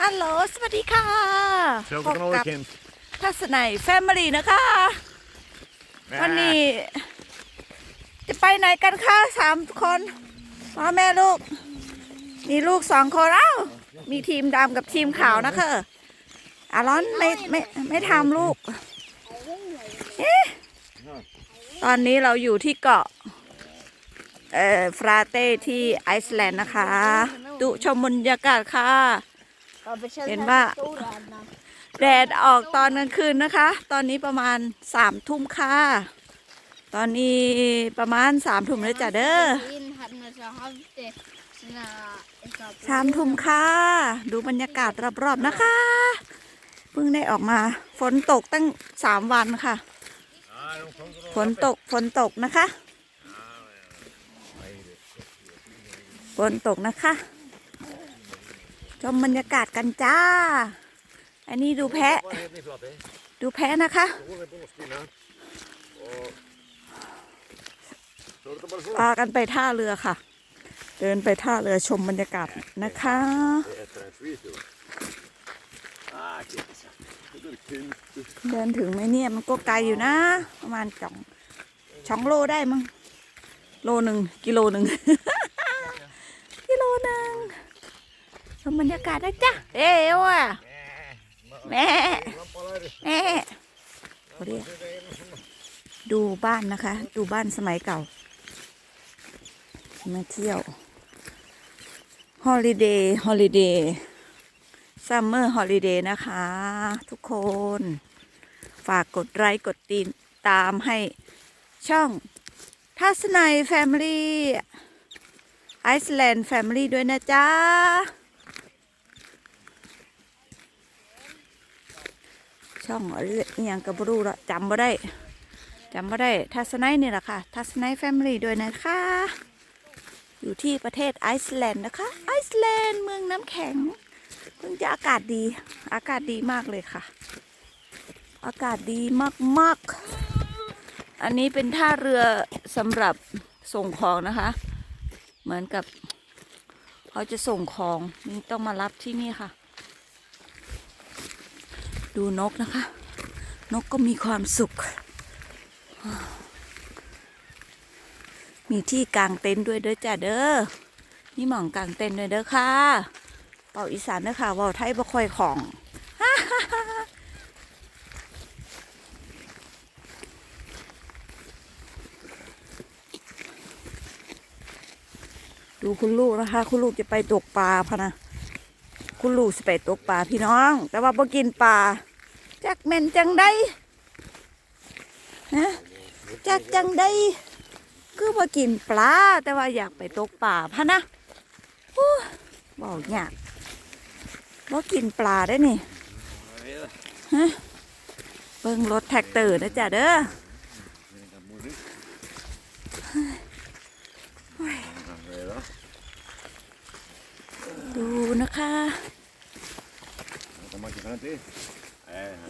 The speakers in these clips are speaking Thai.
ฮัลโหล สวัสดีค่ะเชลพก็บต้องกับกินทัศนัยแฟมิลี่นะคะ วันนี้ จะไปไหนกันคะสามคนพ่อแม่ลูกมีลูกสองคนเอ้า มีทีมดำกับทีมขาวนะคะอารอนไม่ไม่ไม่ทำลูกเอ๊ะตอนนี้เราอยู่ที่เกาะเอ่อฟราเต้ที่ไอซ์แลนด์นะคะ ดูชมบรรยากาศค่ะ เห็นว่าแดดออกตอนกลางคืนนะคะ ตอนนี้ประมาณสามทุ่มค่ะ ตอนนี้ประมาณสามทุ่มแล้วจ้ะเด้อสามทุ่มค่ะ ดูบรรยากาศรอบๆนะคะ เพิ่งได้ออกมา ฝนตกตั้งสามวันค่ะ ฝนตก ฝนตกนะคะ ฝนตกนะคะ ชมบรรยากาศกันจ้า อันนี้ดูแพะ ดูแพะนะคะพากันไปท่าเรือค่ะ เดินไปท่าเรือชมบรรยากาศนะคะเดินถึงไหมเนี่ยมันก็ไกลอยู่นะ ประมาณสองสองโลได้มั้งโลหนึ่งกิโลหนึ่ง กิโลหนึ่งช มบรรยากาศนะจ๊ะเอ้วอะแม่แม่เขาเรียดูบ้านนะคะ ดูบ้านสมัยเก่า มาเที่ยวฮอลิเดย์ฮอลิเดย์ซัมเมอร์ฮอลิเดย์นะคะ ทุกคน ฝากกดไลค์กดติดตามให้ช่องทัศนัยแฟมิลี่ไอซ์แลนด์แฟมิลี่ด้วยนะจ๊ะ ช่องอะไรอย่างกับบรูละจำบ่ได้จำบ่ได้ทัศนัยนี่แหละค่ะ ทัศนัยแฟมิลี่ด้วยนะคะ อยู่ที่ประเทศไอซ์แลนด์นะคะ ไอซ์แลนด์เมืองน้ำแข็ง เพิ่งจะอากาศดี อากาศดีมากเลยค่ะ อากาศดีมากๆ อันนี้เป็นท่าเรือสำหรับส่งของนะคะ เหมือนกับเขาจะส่งของนี่ต้องมารับที่นี่ค่ะ ดูนกนะคะ นกก็มีความสุข มีที่กางเต็นท์ด้วยเด้อจ้ะเด้อมีหม่องกางเต็นท์ด้วยเด้อค่ะเป่าอีสานเด้อค่ะเว่าไทยบ่ค่อยของดูคุณลูกนะคะ คุณลูกจะไปตกปลาพะนะ คุณลูกสิไปตกปลาพี่น้อง แต่ว่าบ่กินปลาจักแม่นจังได้นะจักจังได้คือบ่กินปลาแต่ว่าอยากไปตกปลาพะนะโอ้บอกยากบ่กินปลาได้นี่ฮะเบิ่งรถแท็กเตอร์นะจ๊ะเด้อ ดูนะคะ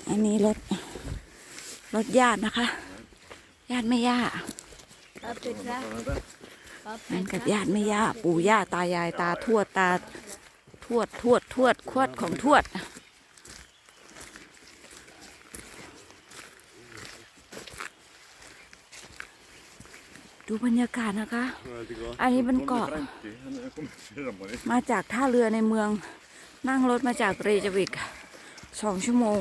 อันนี้รถ รถญาตินะคะ ญาติไม่ย่านั่นกับญาติไม่ย่า ปู่ย่าตายายตาทวดตา ทวดทวดทวดควดของทวด ดูบรรยากาศนะคะ อันนี้เป็นเกาะ มาจากท่าเรือในเมือง นั่งรถมาจากเรยจวิกสองชั่วโมง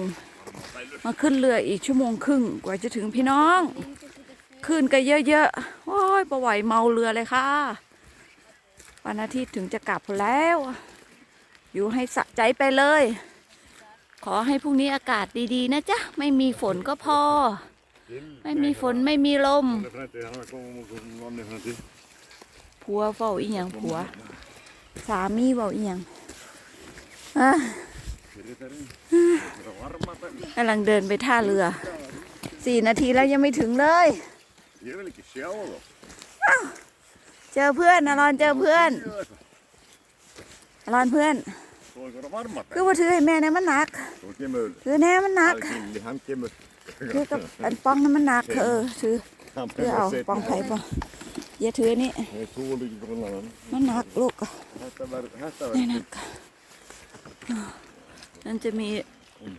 มาขึ้นเรืออีกชั่วโมงครึ่งกว่าจะถึงพี่น้อง ขึ้นกันเยอะๆ โอ้ยประไหวเมาเรือเลยค่ะ วันอาทิตย์ถึงจะกลับแล้ว อยู่ให้สะใจไปเลย ขอให้พรุ่งนี้อากาศดีๆ นะจ๊ะ ไม่มีฝนก็พอ ไม่มีฝนไม่มีลม ผัวเฝ้าอีหยังผัว สามีเฝ้าอีหยังอะกำลังเดินไปท่าเรือ สี่นาทีแล้วยังไม่ถึงเลย Ég vil ekki sjá þá. เจอเพื่อนอรอนเจอเพื่อนอรอนเพื่อน Svo einhverja varma คือว่าถือให้แม่เนี่ยมันหนัก Svo kemur, ถือแน่มันหนัก Algilli, hann kemur. ถือกับอันป้องนั้นมันหนักเธอเออถือ Hann ถือเอา kemur ป้องไผ่ seinna. ป้องอย่าถือนี่ Ég trúi ekki fyrir annan. มันหนักลูก Þetta verður, þetta นี่ verður, หนักนั่นจะมี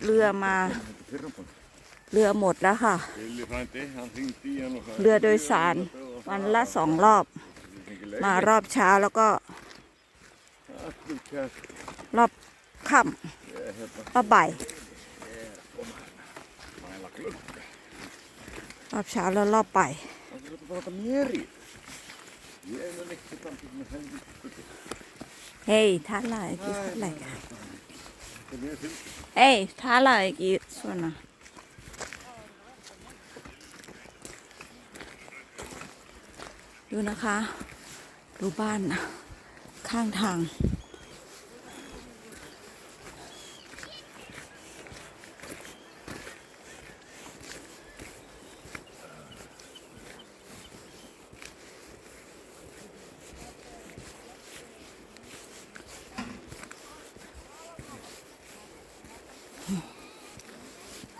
เรือมา Fyrra på. เรือหมดแล้วค่ะ Lilli frændi, hann hringdi í hann og sagði. เรือโดยสารวันละสองรอบ มารอบเช้าแล้วก็ Allur kært. รอบค่ำรอบบ่าย Mæla glugga. รอบเช้าแล้วรอบบ่าย Það er bara þetta mér í. Ég er nú ekki þannig með helviti glugga. เฮ้ยท่าไหลกี่ท่าไหล Það er fyllt. เฮ้ยท่าไหลกี่ส่วนน่ะ ดูนะคะ ดูบ้านนะ ข้างทาง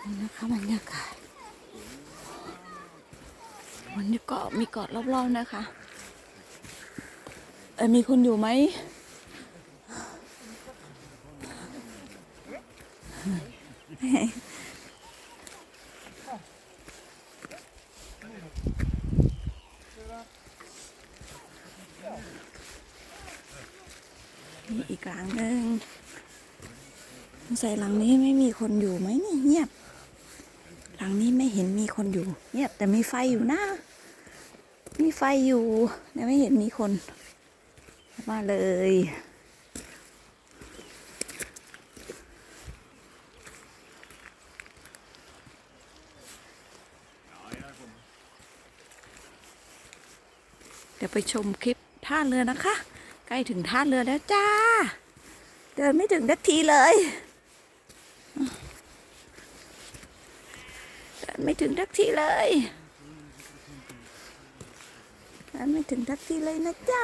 นนะคะบรรยากาศวันนี้เกาะมีเกาะรอบๆนะคะ เออมีคนอยู่ไหมนี่อีกหลังหนึ่งสงสัยหลังนี้ไม่มีคนอยู่ไหมเนี่ยเงียบ หลังนี้ไม่เห็นมีคนอยู่ เงียบแต่มีไฟอยู่นะ มีไฟอยู่แต่ไม่เห็นมีคนมาเลยเดี๋ยวไปชมคลิปท่าเรือนะคะ ใกล้ถึงท่าเรือแล้วจ้า เดินไม่ถึงนาทีเลย เดิน ไม่ถึงทักทีเลยเดินไม่ถึงทักทีเลยนะจ๊ะ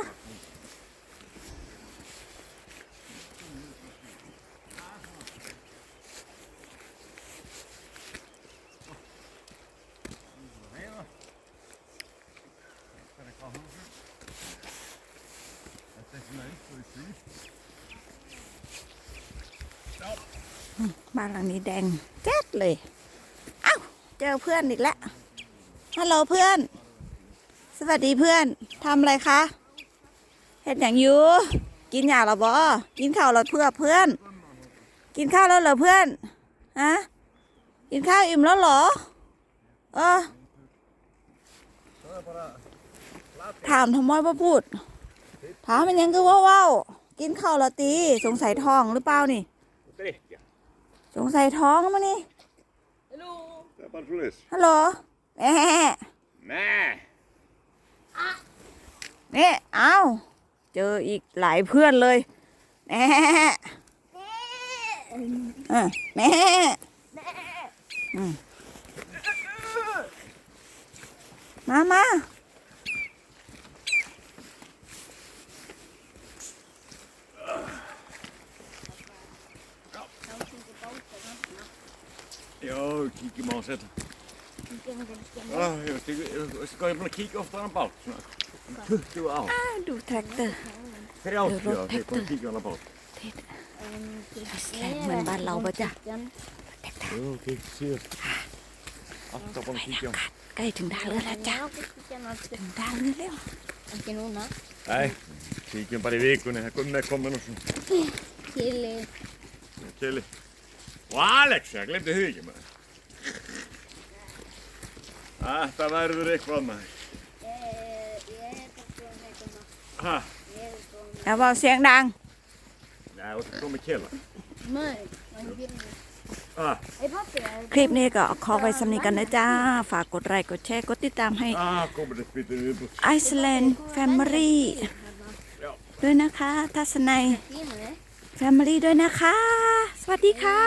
บ้านหลังนี้แดงแจ๊ดเลย เจอเพื่อนอีกแล้วฮัลโหลเพื่อน สวัสดีเพื่อนทำอะไรคะเห็ดอย่างยูกินยาหรอบอกินข้าวแล้วเพื่อเพื่อน กินข้าวแล้วเหรอเพื่อนฮะกินข้าวอิ่มแล้วเหรอ เออถามทำไมว่าพูด ถามมันยังคือว่าว้าวกินข้าวแล้วตี สงสัยท้องหรือเปล่านี่ สงสัยท้องมั้นี่ Það er bara svo leis. ฮัลโหลแม่ Nei. นี่เอาเจออีกหลายเพื่อนเลยแม่เออแม่อืมมามา báls hérna. Oh, ég veist hvað, ég er búinn að kíka ofta á hann báls svona 20 ár. Þú træktu. 30 ár þegar ég kom að kíka á hann báls. Það slemur bara lápa þetta. Þú kíkt síðast. Alltaf búinn að kíka á hann. 등달을 하자. 등달을 해요. 이렇게 누나. 아이, 지금 빨리 위구네. 끝내 거면 무슨. 켈리. 켈리. 와, 알렉스, jeg glemte hygge med. Þetta verður eitthvað maður. Eh, ég er bara með koma. Ha? Ég er bara með. แล้วบอกเสียงดัง Nei, þú ert komið kela. Nei, hann gerir mér. Ah, Ei pappi, það er คลิปนี้ก็ขอไว้สำนีกันนะจ้า ฝากกดไลค์กดแชร์กดติดตามให้ ah, komið þess bitur viðbútt. ไอซ์แลนด์แฟมิลี่ด้วยนะคะ ทัศนัย tíma, ne? แฟมิลี่ด้วยนะคะ สวัสดีค่ะ